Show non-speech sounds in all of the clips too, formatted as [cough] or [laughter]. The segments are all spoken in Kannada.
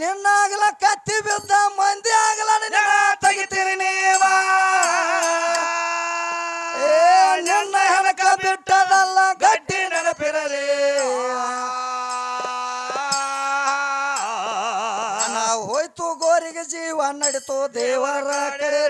ನಿನ್ನಾಗಲ ಕತ್ತಿ ಬಿದ್ದ ಮಂದಿ ಆಗಲ ನಿನ್ನ ತೆಗಿತೀರಿ ನೀವ. ಏ ನಿನ್ನ ಹೆಣಕ ಬಿಟ್ಟದಲ್ಲ ಗಟ್ಟಿ ನೆನಪಿರಲಿ. ನಾವು ಹೋಯ್ತು ಗೋರಿಗೆ ಜೀವ ನಡಿತು ದೇವರ ಕಡೆ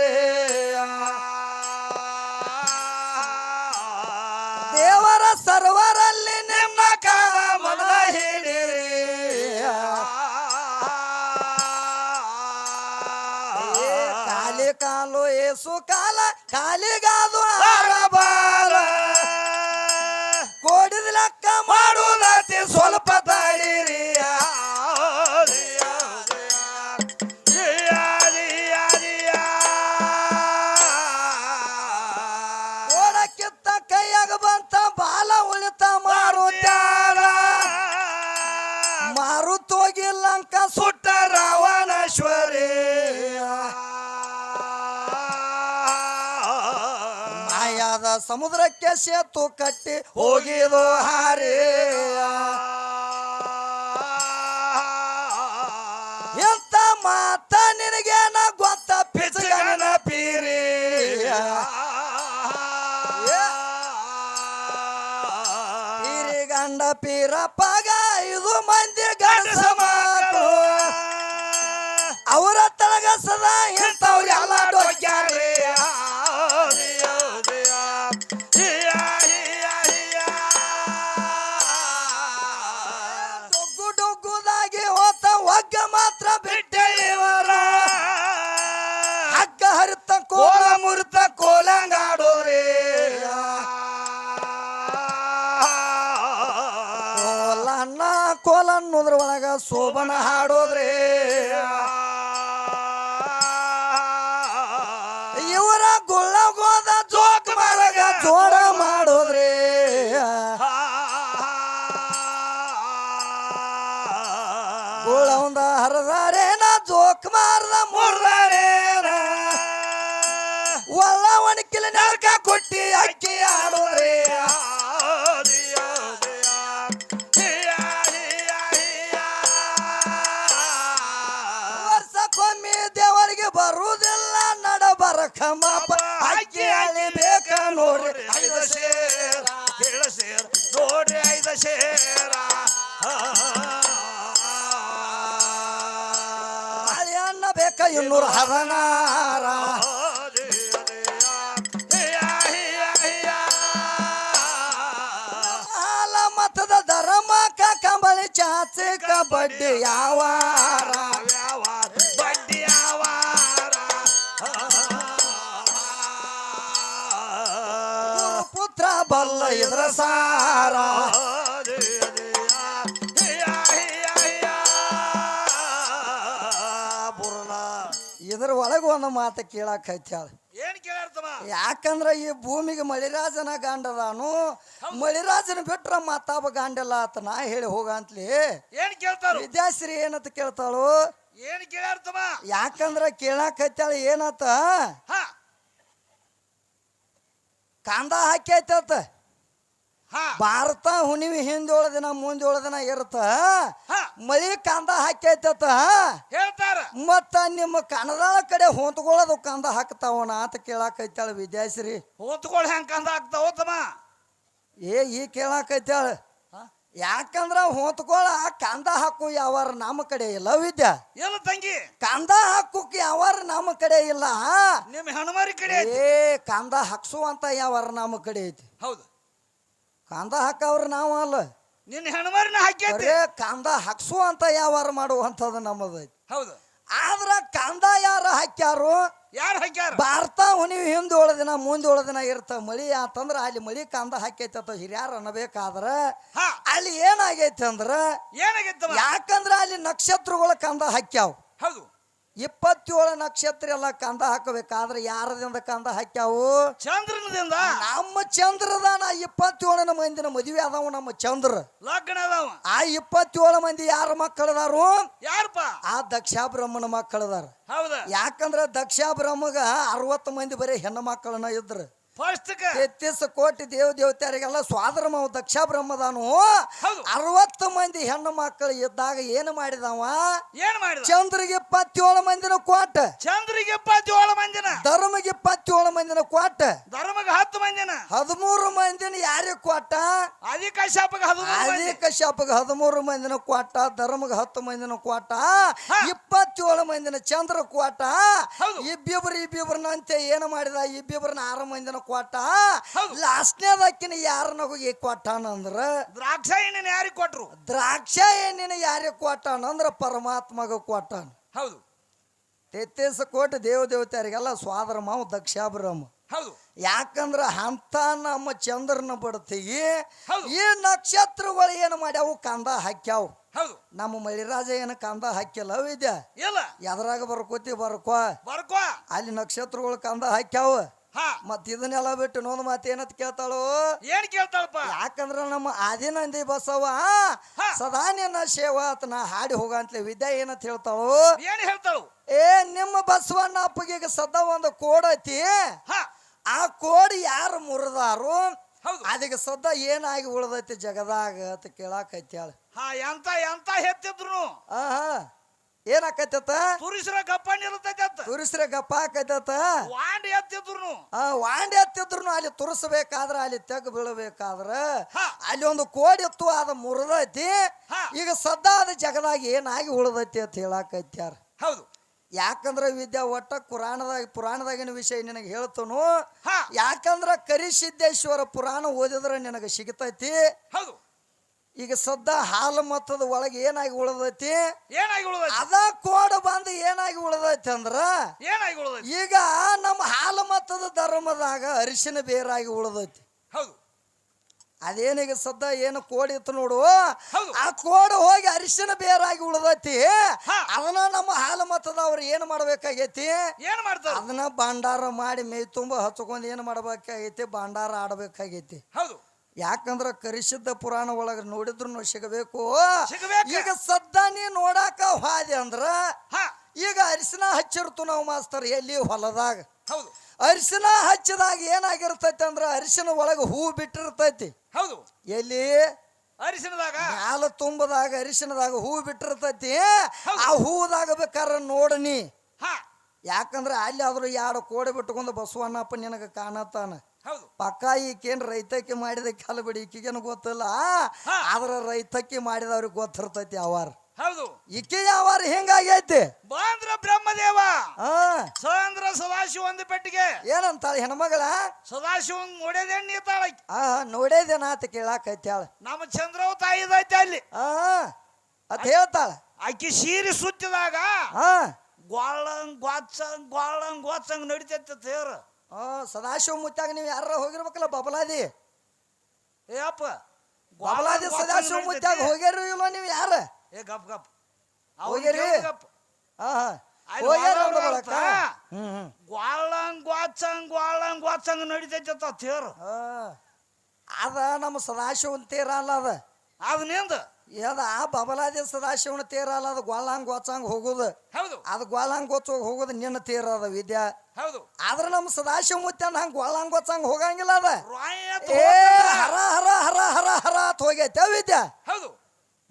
Tá ligado? ಸೇತು ಕಟ್ಟಿ ಹೋಗಿದೋ ಹಾರಿ. ಚಾಚಿ ಕಬಡ್ಡಿ ಯಾವಾರ ಬಡ್ಡಿ ಯಾವ ಗುರು ಪುತ್ರ ಬಲ್ಲ ಇದ್ರ ಸಾರ. ಇದ್ರ ಒಳಗೆ ಒಂದು ಮಾತು ಕೇಳಕ್ಕೆ ಕೇಳಾರ್ತಮ್ಮ ಯಾಕಂದ್ರ ಈ ಭೂಮಿಗೆ ಮಳಿರಾಜನ ಗಾಂಡದಾನು ಮಳಿರಾಜನ ಬಿಟ್ರ ಮತ್ತಾವ ಗಾಂಡಲ್ಲ ಆತ ನಾ ಹೇಳಿ ಹೋಗ ಅಂತಲಿ. ಏನ್ ಕೇಳ್ತಾರು? ವಿದ್ಯಾಶ್ರೀ ಏನಂತ ಕೇಳ್ತಾಳು? ಏನ್ ಕೇಳಾರ್ತಮ್ಮ ಯಾಕಂದ್ರ ಕೇಳಾಕ್ ಹತ್ತಾಳ ಏನತ್ತ ಕಾಂದ ಹಾಕಿ ಹಾ ಭಾರತ ಹುಣ್ಣಿಮೆ ಹಿಂದೋಳ ದಿನ ಮುಂದೋಳ ದಿನ ಇರುತ್ತ. ಮಳಿ ಕಂದ ಹಾಕೈತತ. ಹೇಳ್ತಾರ. ಮತ್ತ ನಿಮ್ಮ ಕನ್ನಡ ಕಡೆ ಹೊಂತ್ಕೊಳ್ಳೋದು ಕಂದ ಹಾಕ್ತಾವಣ ಅಂತ ಕೇಳಾಕೈತಾಳ ವಿದ್ಯಾಶ್ರೀ. ಹೊತ್ಕೊಳ್ ಹೆಂಗ್ ಕಂದ ಹಾಕ್ತಾವ ತಮ್ಮ ಏ ಈ ಕೇಳಾಕೈತಾಳ. ಯಾಕಂದ್ರ ಹೊಂದ್ಕೊಳ ಕಂದ ಹಾಕು ಯಾವಾರ ನಮ್ಮ ಕಡೆ ಇಲ್ಲ ವಿದ್ಯಾ. ಎಲ್ಲ ತಂಗಿ. ಕಂದ ಹಾಕುಕ್ ಯಾವಾರ ನಮ್ಮ ಕಡೆ ಇಲ್ಲ. ನಿಮ್ ಹೆಣ್ಮರಿ ಕಡೆ. ಏ ಕಂದ ಹಾಕ್ಸುವಂತ ಯಾವಾರ ನಮ್ಮ ಕಡೆ ಐತಿ. ಹೌದು. ಕಾಂದ ಹಾಕವ್ರ ನಾವು ಅಲ್ಲ. ನಿನ್ನ ಹೆಣ್ಮರಿನ ಹಾಕಿ ಬರೇ ಕಾಂದ ಹಾಕ್ಸುವಂತ ಯಾವಾರ ಮಾಡುವಂಥದ್ದು ನಮ್ಮದು ಐತಿ ಹೌದು. ಆದ್ರ ಕಾಂದ ಯಾರು ಹಾಕ್ಯಾರು? ಯಾರು ಹಾಕ್ಯಾರ? ಭಾರತ ಹುನಿ ಹಿಂದೆ ಏಳು ದಿನ ಮುಂದೆ ಏಳು ದಿನ ಇರ್ತಾವ ಮಳಿ ಅಂತಂದ್ರ ಅಲ್ಲಿ ಮಳಿ ಕಾಂದ ಹಾಕೈತ ಹಿರಿಯಾರ ಅನ್ನಬೇಕಾದ್ರ ಹಾ. ಅಲ್ಲಿ ಏನಾಗೈತಿ ಅಂದ್ರ ಏನಾಗೈತ ಯಾಕಂದ್ರ ಅಲ್ಲಿ ನಕ್ಷತ್ರಗಳ ಕಂದ ಹಾಕ್ಯಾವ. ಹೌದು. ಇಪ್ಪತ್ತೇಳು ನಕ್ಷತ್ರ ಎಲ್ಲ ಕಂದ ಹಾಕಬೇಕಾದ್ರೆ ಯಾರದಿಂದ ಕಂದ ಹಾಕ್ಯಾವು? ಚಂದ್ರನದಿಂದ ನಮ್ಮ ಚಂದ್ರದಾನ ಇಪ್ಪತ್ತೇಳನ ಮಂದಿನ ಮದುವೆ ಅದಾವ ನಮ್ಮ ಚಂದ್ರ. ಲಗ್ನ ಅದಾವ ಆ ಇಪ್ಪತ್ತೇಳು ಮಂದಿ ಯಾರ ಮಕ್ಕಳದಾರು? ಯಾರಪ್ಪ? ಆ ದಕ್ಷ ಬ್ರಹ್ಮನ ಮಕ್ಕಳದಾರ. ಹೌದ. ಯಾಕಂದ್ರ ದಕ್ಷ ಬ್ರಹ್ಮಗ ಅರವತ್ತು ಮಂದಿ ಬರೀ ಹೆಣ್ಣು ಮಕ್ಕಳನ್ನ ಇದ್ರು. ತೆತ್ತಿಸ ಕೋಟಿ ದೇವ ದೇವತೆಯರಿಗೆಲ್ಲ ಸ್ವಾದರ ಮಾವ ದಕ್ಷ ಬ್ರಹ್ಮದಾನು. ಅರವತ್ತು ಮಂದಿ ಹೆಣ್ಣು ಮಕ್ಕಳು ಇದ್ದಾಗ ಏನು ಮಾಡಿದವ? ಏನ್ ಮಾಡಿದ? ಚಂದ್ರಿಗೆ ಇಪ್ಪತ್ತೇಳು ಮಂದಿನ ಕೊಟ್ಟ ಚಂದ್ರಿಗೆ ಇಪ್ಪತ್ತೇಳು ಮಂದಿನ. ಧರ್ಮಗೆ ಇಪ್ಪತ್ತೇಳು ಮಂದಿನ ಕೊಟ್ಟ ಧರ್ಮಗೆ ಹತ್ತು ಮಂದಿನ. ಹದಿಮೂರು ಮಂದಿನ ಯಾರಿಗೆ ಕೊಟ್ಟ ಅಧಿಕ ಶಾಪಗ ಹದಿಮೂರು ಮಂದಿನ ಕೊಟ್ಟ ಧರ್ಮಗ ಹತ್ತು ಮಂದಿನ ಕೊಟ್ಟ. ಇಪ್ಪತ್ತೇಳು ಮಂದಿನ ಚಂದ್ರ ಕೊಟ್ಟ ಇಬ್ಬಿಬ್ರು ಇಬ್ಬಿಬ್ರನಂತೆ ಏನು ಮಾಡಿದ? ಇಬ್ಬಿಬ್ರನ್ನ ಆರು ಮಂದಿನ ಕೊಟ್ಟ. ಲಾಸ್ಟ್ನೇದಕ್ಕಿನ ಯಾರನ್ನ ಹೋಗಿ ಕೊಟ್ಟಾನಂದ್ರ ದ್ರಾಕ್ಷಾಯಣಿನ ಯಾರಿಗೆ ಕೊಟ್ರು? ದ್ರಾಕ್ಷ ಎಣ್ಣಿನ ಯಾರಿಗೆ ಕೊಟ್ಟಾನಂದ್ರ ಪರಮಾತ್ಮಗ ಕೊಟ್ಟಾನ. ಹೌದು. ತೆತ್ತೇಸ ಕೋಟಿ ದೇವ ದೇವತೆಯರಿಗೆಲ್ಲ ಸ್ವಾದರ ಮಾವು ದಕ್ಷಾಬ್ರಹ್ಮ ಹೌದು. ಯಾಕಂದ್ರ ಅಂತ ನಮ್ಮ ಚಂದ್ರನ ಬಡ್ತೀವಿ ಈ ನಕ್ಷತ್ರಗಳು ಏನು ಮಾಡ್ಯಾವು? ಕಂದ ಹಾಕ್ಯಾವು. ಹೌದು. ನಮ್ಮ ಮಳಿರಾಜ ಏನು ಕಂದ ಹಾಕಿಲ್ಲ ವಿದ್ಯಾ ಇಲ್ಲ ಎದ್ರಾಗ ಬರ್ಕೋತಿ ಬರ್ಕೋ. ಬರ್ಕೋ. ಅಲ್ಲಿ ನಕ್ಷತ್ರಗಳು ಕಂದ ಹಾಕ್ಯಾವ. ಮತ್ ಇದನ್ನೆಲ್ಲ ಬಿಟ್ಟು ನೋದ್ ಮಾತು ಏನಂತ ಕೇಳ್ತಾಳು? ಏನ್ ಕೇಳ್ತಾಳಪ್ಪ? ಯಾಕಂದ್ರ ನಮ್ಮ ಆದಿನಂದಿ ಬಸವ ಹಾ. ಸದಾ ನಿನ್ನ ಸೇವಾತನ ನಾ ಹಾಡಿ ಹೋಗಂತ್ಲೆ ವಿದ್ಯಾ ಏನಂತ ಹೇಳ್ತಾಳು? ಏನ್ ಹೇಳ್ತಾಳು? ಏ ನಿಮ್ಮ ಬಸವಣ್ಣ ಅಪ್ಪಗೆ ಸದಾ ಒಂದು ಕೋಡ್ ಐತಿ. ಹಾ. ಆ ಕೋಡ್ ಯಾರು ಮುರಿದಾರು ಅದಕ್ಕೆ ಸದ್ದ ಏನಾಗಿ ಉಳ್ದೈತಿ ಜಗದಾಗ ಅಂತ ಕೇಳಾಕೈತ್ಯಾಳ ಹಾ ಎಂತ ಎಂತ ಹೆತ್ತಿದ್ರು ಆಹಾ. ಏನಾಕೈತತ ತುರಿಸ್ರ ಗಪ್ಪ ನಿಲ್ತೈತೆ ತುರಿಸ್ರೆ ಗಪ್ಪ ಆಕೈತತ ವಾಂಡಿ ಎತ್ತಿದ್ರು ಆ ವಾಂಡಿ ಅಲ್ಲಿ ತುರಿಸಬೇಕಾದ್ರೆ ಅಲ್ಲಿ ತೆಗ್ ಬೀಳಬೇಕಾದ್ರ. ಅಲ್ಲಿ ಒಂದು ಕೋಡಿ ಇತ್ತು ಅದ ಮುರಿದೈತಿ. ಈಗ ಸದ್ದಾದ ಜಗದಾಗ ಏನಾಗಿ ಉಳಿದೈತಿ ಅಂತ ಹೇಳಾಕತ್ಯಾರ. ಹೌದು. ಯಾಕಂದ್ರ ವಿದ್ಯಾ ಒಟ್ಟ ಪುರಾಣದಾಗ ಪುರಾಣದಾಗಿನ ವಿಷಯ ನಿನಗೆ ಹೇಳ್ತನು. ಯಾಕಂದ್ರ ಕರಿಸಿದ್ದೇಶ್ವರ ಪುರಾಣ ಓದಿದ್ರೆ ನಿನಗೆ ಸಿಗತೈತಿ. ಹೌದು. ಈಗ ಸದ್ದ ಹಾಲು ಮತ್ತದ ಒಳಗೆ ಏನಾಗಿ ಉಳದೈತಿ? ಏನಾಗಿ ಉಳ್ದೈತಿ? ಅದ ಕೋಡ ಬಂದು ಏನಾಗಿ ಉಳದೈತಿ ಅಂದ್ರ ಏನಾಗಿ ಉಳ್ದೈತಿ? ಈಗ ನಮ್ಮ ಹಾಲು ಮತ್ತದ ಧರ್ಮದಾಗ ಅರಿಶಿನ ಬೇರಾಗಿ ಉಳದೈತಿ. ಹೌದು. ಅದೇನೀಗ ಸದ್ದ ಏನು ಕೋಡಿ ಇತ್ತು ನೋಡು? ಆ ಕೋಡ ಹೋಗಿ ಅರಿಶಿನ ಬೇರಾಗಿ ಉಳದೈತಿ. ಅದನ್ನ ನಮ್ಮ ಹಾಲು ಮತದವ್ರು ಏನು ಮಾಡ್ಬೇಕಾಗೈತಿ? ಏನ್ ಮಾಡ್ತಾರೆ? ಅದನ್ನ ಭಂಡಾರ ಮಾಡಿ ಮೈ ತುಂಬ ಹಚ್ಕೊಂಡು ಏನು ಮಾಡ್ಬೇಕಾಗೈತಿ? ಭಂಡಾರ ಆಡ್ಬೇಕಾಗೈತಿ. ಹೌದು. ಯಾಕಂದ್ರ ಕರಿಸಿದ್ದ ಪುರಾಣ ಒಳಗ ನೋಡಿದ್ರು ಸಿಗಬೇಕು. ಈಗ ಸದ್ದ ನೀ ನೋಡಾಕ ಹಾದಿ ಅಂದ್ರ ಈಗ ಅರಿಶಿನ ಹಚ್ಚಿರ್ತು ನಾವು ಮಾಸ್ತರ್ ಎಲ್ಲಿ ಹೊಲದಾಗ. ಹೌದು. ಅರಿಶಿನ ಹಚ್ಚಿದಾಗ ಏನಾಗಿರ್ತೈತಿ ಅಂದ್ರ ಅರಿಶಿನ ಒಳಗ ಹೂ ಬಿಟ್ಟಿರ್ತೈತಿ. ಹೌದು. ಎಲ್ಲಿ? ಅರಿಶಿನದಾಗ. ಹಾಲ ತುಂಬದಾಗ ಅರಿಶಿನದಾಗ ಹೂ ಬಿಟ್ಟಿರ್ತೈತಿ. ಆ ಹೂದಾಗ ಬೇಕಾರ ನೋಡನಿ ಯಾಕಂದ್ರೆ ಯಾಕಂದ್ರ ಅಲ್ಲಿ ಆದ್ರೂ ಎರಡು ಕೋಡೆ ಬಿಟ್ಕೊಂಡು ಬಸವಣ್ಣಪ್ಪ ನಿನಗ ಕಾಣತಾನ ಹೌದು. ಪಕ್ಕ ಈಕೇನ್ ರೈತಕ್ಕೆ ಮಾಡಿದ ಕೆಲ ಬಿಡಿ ಈಕಿಗೇನು ಗೊತ್ತಿಲ್ಲ. ಆದ್ರ ರೈತಕ್ಕೆ ಮಾಡಿದವ್ರಿಗೆ ಗೊತ್ತಿರ್ತೈತಿ ಅವಾರ ಹೌದು. ಈಕೆ ಯಾವಾರ ಹೆಂಗಾಗೈತಿ? ಬಾಂದ್ರ ಬ್ರಹ್ಮದೇವ. ಹಾ. ಸಾಂದ್ರ ಸದಾಶಿವ ಒಂದು ಪೆಟ್ಟಿಗೆ. ಏನಂತಾಳ ಹೆಣ್ಮಗಳ ಸದಾಶಿವ ನೋಡೇದೇನ್ ನೀತಾಳ ಆ ನೋಡೇದೇನ ಆತ ಕೇಳಾಕೈತಾಳ ನಮ್ಮ ಚಂದ್ರವ ತಾಯಿದೈತೆ ಅಲ್ಲಿ. ಅತ್ ಹೇಳ್ತಾಳ. ಆಕಿ ಸೀರೆ ಸುತ್ತಿದಾಗ ಹಾ. ಗ್ವಾಳಂಗ್ ಗೋಳಂಗ್ ಗ್ವಾಚಂಗ್ ನಡಿತೈತೆ ತೇರು. ಆ ಸದಾಶಿವ ಮುತ್ಯಾಗ ನೀವು ಯಾರ ಹೋಗಿರ್ಬೇಕಲ್ಲ ಬಬಲಾದಿ? ಏ ಅಪ್ಪ ಬಬಲಾದಿ ಸದಾಶಿವ ಮುತ್ಯಾಗ ಹೋಗ್ಯಾರ ಇಲ್ವಾ ನೀವು ಯಾರ? ಏ ಗಪ್ ಗಪ್. ಹೋಗ್ಯಾರಿ? ಗಪ್. ಹಾ ಹಾ ಗ್ವಾಳಂಗ್ ಗ್ವಾಚಂಗ್ ಗ್ವಾಳಂಗ್ ಗ್ವಾಚಂಗ್ ನಡಿತೈತೆ ತೇರು ಅದ ನಮ್ಮ ಸದಾಶಿವನ ತೇರ ಅಲ್ಲ ಅದ. ಅದ್ನಿಂದ. ಅದ ಬಬಲಾದಿ ಸದಾಶಿವನ ತೇರ ಅಲ್ಲ ಅದು ಗ್ವಾಳಂಗ್ ಗೋಚಾಂಗ್ ಹೋಗುದು. ಹೌದು. ಅದು ಗ್ವಾಳಂಗ್ ಗೋಚ ಹೋಗುದು ನಿನ್ನ ತೇರ ಅದ ವಿದ್ಯಾ. ಹೌದು. ಆದ್ರ ನಮ್ಮ ಸದಾಶಿವ ಮುತ್ಯನ ಹಂಗ ಗ್ವಾಳಂಗ್ ಗೋಚಾಂಗ್ ಹೋಗಂಗಿಲ್ಲ ಅದ. ಏ ಹರ ಹರ ಹರ ಹರ ಹರ ಅತ್ ಹೋಗೈತೆ ವಿದ್ಯಾ. ಹೌದು.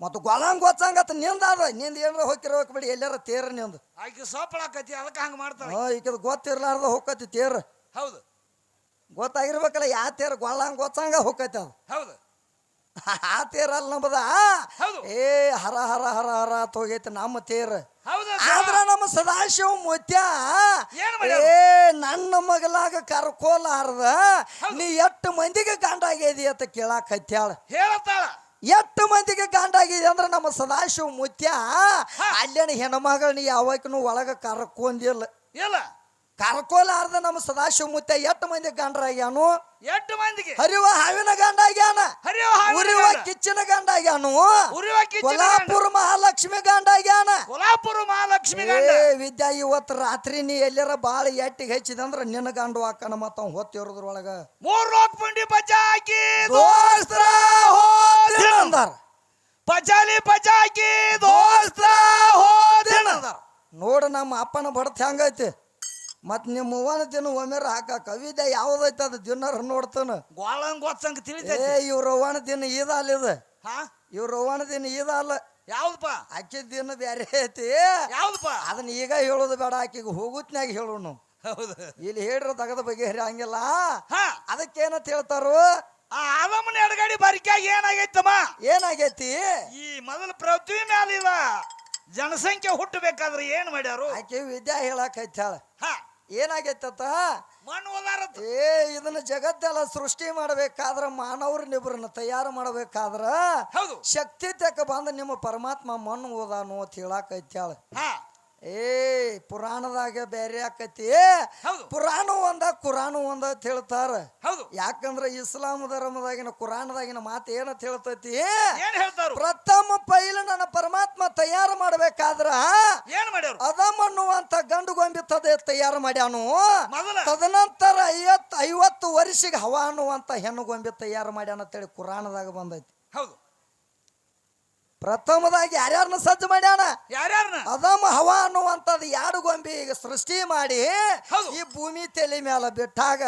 ಮತ್ತು ಗ್ವಾಳಂಗ್ ಗೋಚಾಂಗ್ ಅತ್ನಿಂದ ಅದ. ನಿಂದ ಏನಾರ ಹೋಗಿರೋಕ್ ಬಿಡಿ ಎಲ್ಲಾರ ತೇರ ನಿಂದ. ಆಕೆ ಸೋಪಳಾಕತಿ ಅದಕ್ಕೆ ಹಂಗ ಮಾಡ್ತಾರೆ ಹಾ ಈಕದ ಗೊತ್ತಿರ್ಲಾರ್ದ ಹೋಗತಿ ತೇರ. ಹೌದು. ಗೊತ್ತಾಗಿರ್ಬೇಕಲ್ಲ ಯಾ ತೇರ ಗ್ವಾಳಂಗ್ ಗೋಚಾಂಗ ಹೋಗೈತೆ ಅದು. ಹೌದು. [laughs] ಆ ತೇರ ಅಲ್ಲ ನಮ್ಮದ. ಏ ಹರ ಹರ ಹರ ಹರ ಹೋಗೈತೆ ನಮ್ಮ ತೇರ. ಆದ್ರ ನಮ್ಮ ಸದಾಶಿವ ಮುತ್ಯ? ಏ ನನ್ನ ಮಗಲಾಗ ಕರ್ಕೋಲಾರ್ದ ನೀ ಎಷ್ಟು ಮಂದಿಗೆ ಗಂಡಾಗೇದಿ ಅಂತ ಕೇಳಾಕತ್ಯಾಳ ಹೇಳ್ತಾಳ ಎಷ್ಟು ಮಂದಿಗೆ ಗಂಡಾಗಿದೆ ಅಂದ್ರೆ ನಮ್ಮ ಸದಾಶಿವ ಮುತ್ಯ ಅಲ್ಲೇನ ಹೆಣ್ಮಗಳು ನೀ ಯಾವಾಗ ಒಳಗ ಕರ್ಕೊಂದಿಲ್ಲ ಇಲ್ಲ. ಕರ್ಕೋಲಾರ್ದ ನಮ್ಮ ಸದಾಶಿವ ಮುತ್ಯ ಎಷ್ಟು ಮಂದಿ ಗಂಡರಾಗ್ಯಾನು ಎಷ್ಟು ಮಂದಿಗೆ? ಹರಿವ ಹಾವಿನ ಗಂಡ. ಆಗ್ಯಾನ ಉರಿವ ಕಿಚ್ಚಿನ ಗಂಡ. ಕೊಲ್ಲಾಪುರ ಮಹಾಲಕ್ಷ್ಮಿ ಗಂಡಾಗ್ಯಾನ ಕೊಲ್ಲಾಪುರ ಮಹಾಲಕ್ಷ್ಮಿ ಗಂಡ. ವಿದ್ಯಾ ಇವತ್ತು ರಾತ್ರಿ ನೀ ಎಲ್ಲರ ಬಾಳ ಎಟ್ಟಿಗೆ ಹೆಚ್ಚಿದಂದ್ರ ನಿನ್ನ ಗಂಡು ಹಾಕಣ ಮತ್ತ ಅವ್ನ್ ಹೊತ್ತಿರೋದ್ರೊಳಗ ಮೂರ್ ಲೋಕ ಪುಂಡಿ ಹೋದಿನ ಅಂದಾರ. ಪಚಾಲಿ ಪಚಾಕಿ ದೋಸ್ತ ಹೋದ ನೋಡ ನಮ್ಮ ಅಪ್ಪನ ಬಡತ್ ಹೆಂಗೈತಿ? ಮತ್ ನಿಮ್ಮ ಮೂವನ ದಿನ ಒಮ್ಮೆರ ಹಾಕ. ಕವಿದ ಯಾವ್ದೈತ ಅದು? ದಿನರ ನೋಡ್ತಾನ. ಗೋಳಂಗ್ ಗೊತ್ತಂಗ ಏ ತಿಳಿತೈತಿ ಇವ್ರ ಅವ್ವನ ದಿನ ಇದು. ಹಾ? ಇವ್ರ ಅವ್ವನ ದಿನ ಈದ ಅಲ್ಲ ಯಾವ್ದಪ್ಪ? ಅಕ್ಕಿ ದಿನ ಬೇರೆ ಐತಿ. ಯಾವ್ದಪ್ಪ? ಅದನ್ನ ಈಗ ಹೇಳೋದು ಬೇಡ ಆಕಿಗೆ ಹೋಗುತ್ನ್ಯಾಗ ಹೇಳೋನು. ಹೌದು. ಇಲ್ಲಿ ಹೇಳ್ರ ತಗದ ಬಗ್ಗೆ ಹಂಗಿಲ್ಲ. ಅದಕ್ಕೆ ಅದಕ್ಕೇನಂತ ಹೇಳ್ತಾರು? ಆ ಆದಮ್ಮನ ಎಡಗಡಿ ಬಾರಿಕೆಯಾಗಿ ಏನಾಗೈತಮ್ಮ? ಏನಾಗೈತಿ? ಈ ಮೊದಲ ಪೃಥ್ವಿ ಮ್ಯಾಲಿಲ್ಲ ಜನಸಂಖ್ಯೆ ಹುಟ್ಟಬೇಕಾದ್ರೆ ಏನ್ ಮಾಡ್ಯಾರು? ಆಕೆ ವಿದ್ಯಾ ಹೇಳಕ್ ಹಾ. ಏನಾಗೈತತ್ತ ಮಣ್ಣು ಏ ಇದನ್ನ ಜಗತ್ತೆಲ್ಲ ಸೃಷ್ಟಿ ಮಾಡ್ಬೇಕಾದ್ರ ಮಾನವ್ರ ನಿಬ್ರನ್ನ ತಯಾರು ಮಾಡ್ಬೇಕಾದ್ರ ಹೌದು. ಶಕ್ತಿ ತಕ್ಕ ಬಂದ ನಿಮ್ಮ ಪರಮಾತ್ಮ ಮಣ್ಣು ಓದಾನು ಅಂತ ಹೇಳಕ್ ಐತ್ಯಾಳ ಹಾ. ಏ ಪುರಾಣದಾಗ ಬೇರೆ ಆಕೈತಿ. ಪುರಾಣ ಕುರಾನು ಒಂದ ಅಂತ ಹೇಳ್ತಾರ. ಹೌದು. ಯಾಕಂದ್ರ ಇಸ್ಲಾಂ ಧರ್ಮದಾಗಿನ ಕುರಾನದಾಗಿನ ಮಾತು ಏನಂತ ಹೇಳ್ತೈತಿ? ಏನ್ ಹೇಳ್ತಾರು ಪ್ರಥಮ ಪೈಲ ನನ್ನ ಪರಮಾತ್ಮ ತಯಾರು ಮಾಡ್ಬೇಕಾದ್ರ ಏನ್ ಮಾಡ್ಯಾರ ಅದಮ್ ಅನ್ನುವಂತ ಗಂಡು ಗೊಂಬಿ ತದೆ ತಯಾರು ಮಾಡ್ಯಾನು. ಮೊದಲ. ತದನಂತರ ಐವತ್ ಐವತ್ತು ವರ್ಷಿಗೆ ಹವಾ ಅನ್ನುವಂತ ಹೆಣ್ಣು ಗೊಂಬಿ ತಯಾರು ಮಾಡ್ಯಾನ ಅಂತೇಳಿ ಕುರಾನದಾಗ ಬಂದೈತಿ. ಹೌದು. ಪ್ರಥಮದಾಗಿ ಯಾರ್ಯಾರನ್ನ ಸಜ್ಜು ಮಾಡ್ಯಾನ? ಯಾರ್ಯಾರನ? ಅದಮ ಹವಾ ಅನ್ನುವಂಥದ್ದು ಎರಡು ಗೊಂಬೆ ಈಗ ಸೃಷ್ಟಿ ಮಾಡಿ ಈ ಭೂಮಿ ತಲೆ ಮೇಲೆ ಬಿಟ್ಟಾಗ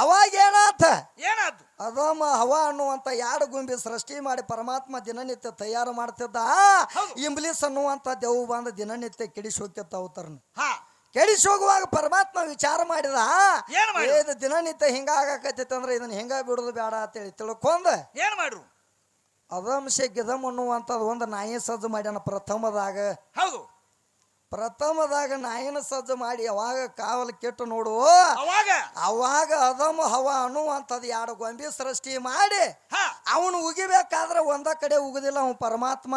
ಅವಾಗ ಏನಾತ? ಏನಾಯ್ತು ಅದಮ್ಮ ಹವ ಅನ್ನುವಂತ ಯಾಡು ಗುಂಬಿ ಸೃಷ್ಟಿ ಮಾಡಿ ಪರಮಾತ್ಮ ದಿನನಿತ್ಯ ತಯಾರು ಮಾಡ್ತಿದ್ದ? ಇಂಬ್ಲಿಸ್ ಅನ್ನುವಂತ ದೇವು ಬಂದ ದಿನನಿತ್ಯ ಕೆಡಿಸಿ ಹೋಗ್ತಿತ್ತ ಅವತರನು. ಕೆಡಿಸಿ ಹೋಗುವಾಗ ಪರಮಾತ್ಮ ವಿಚಾರ ಮಾಡಿದ? ಇದು ದಿನನಿತ್ಯ ಹಿಂಗ ಆಗಾಕತ್ತೈತೆ ಅಂದ್ರೆ ಇದನ್ನ ಹಿಂಗ ಬಿಡುದು ಬೇಡ ಅಂತೇಳಿ ತಿಳ್ಕೊಂಡ್? ಏನ್ ಮಾಡ್ರು ಅದಂಶ ಗಿದಮ್ ಅನ್ನುವಂಥದ್ದು ಒಂದು ನಾಯಿ ಸಜ್ಜು ಮಾಡ್ಯಾನ ಪ್ರಥಮದಾಗ. ಹೌದು. ಪ್ರಥಮದಾಗ ನಾಯಿನ ಸಜ್ಜ ಮಾಡಿ ಅವಾಗ ಕಾವಲು ಕೆಟ್ಟು ನೋಡು. ಅವಾಗ? ಅವಾಗ ಅದಮ ಹವ ಅನ್ನುವಂಥದ್ದು ಎರಡು ಗೊಂಬೆ ಸೃಷ್ಟಿ ಮಾಡಿ ಅವನು ಉಗಿಬೇಕಾದ್ರೆ ಒಂದ ಕಡೆ ಉಗುದಿಲ್ಲ ಅವನು ಪರಮಾತ್ಮ.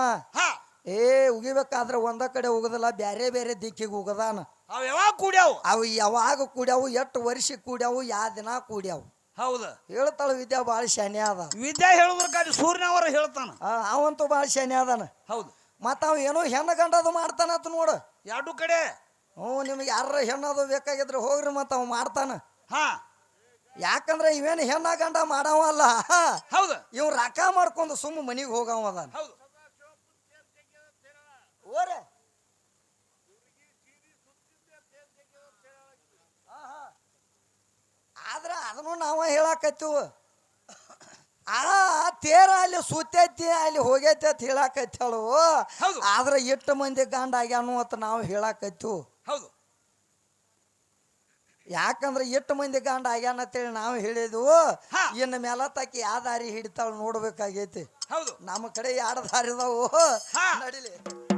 ಏ ಉಗಿಬೇಕಾದ್ರೆ ಒಂದ ಕಡೆ ಉಗುದಿಲ್ಲ ಬೇರೆ ಬೇರೆ ದಿಕ್ಕಿಗೆ ಉಗದಾನ. ಅವ್ ಯಾವಾಗ ಕೂಡ್ಯಾವು? ಅವು ಯಾವಾಗ ಕೂಡ್ಯಾವು ಎಷ್ಟು ವರ್ಷ ಕೂಡ್ಯಾವು ಯಾವ ದಿನ ಕೂಡ್ಯಾವು. ಹೌದು. ಹೇಳ್ತಾಳ ವಿದ್ಯಾ ಭಾಳ ಶನಿ ಅದ ವಿದ್ಯಾ ಹೇಳುದ್ರ ಸೂರ್ಯ ಸೂರ್ಯನವರ ಹೇಳ್ತಾನ. ಅವಂತೂ ಭಾಳ ಶನಿ ಅದಾನ. ಹೌದು. ಮತ್ತ ಅವ ಏನೋ ಹೆಣ್ಣ ಗಂಡದು ಮಾಡ್ತಾನತ್ ನೋಡು. ಎರಡು ಕಡೆ? ಹ್ಞೂ ನಿಮ್ಗೆ ಯಾರ ಹೆಣ್ಣದು ಬೇಕಾಗಿದ್ರೆ ಹೋಗ್ರಿ ಮತ್ತೆ ಅವ ಮಾಡ್ತಾನ. ಹಾ. ಯಾಕಂದ್ರೆ ಇವೇನು ಹೆಣ್ಣ ಗಂಡ ಮಾಡವಲ್ಲ ಹೌದು. ಇವ್ ರೊಕ್ಕ ಮಾಡ್ಕೊಂಡು ಸುಮ್ಮ ಮನಿಗೆ ಹೋಗವ ಅದಾನ. ಹೌದು. ಓರೆ ಆದ್ರ ಅದನ್ನು ನಾವ ಹೇಳಾಕತ್ತೀವ. ಆ ತೇರ ಅಲ್ಲಿ ಸುತ್ತೈತಿ ಅಲ್ಲಿ ಹೋಗೈತಿ ಅಂತ ಹೇಳಾಕತ್ತೇಳು. ಹೌದು. ಆದ್ರೆ ಎಷ್ಟು ಮಂದಿ ಗಂಡ ಆಗ್ಯಾನು ಅಂತ ನಾವು ಹೇಳಾಕತ್ತೀವಿ ಹೌದು. ಯಾಕಂದ್ರೆ ಎಷ್ಟು ಮಂದಿ ಗಂಡ ಆಗ್ಯಾನ ಅಂತೇಳಿ ನಾವು ಹೇಳಿದ್ವು ಇನ್ನು ಇನ್ನು ತಾಕಿ ಯಾವ ದಾರಿ ಹಿಡಿತಾಳ ನೋಡ್ಬೇಕಾಗೈತಿ. ಹೌದು. ನಮ್ಮ ಕಡೆ ಎರಡು ದಾರಿ ಇದಾವು ಹಾ. ನಡಿಲಿ.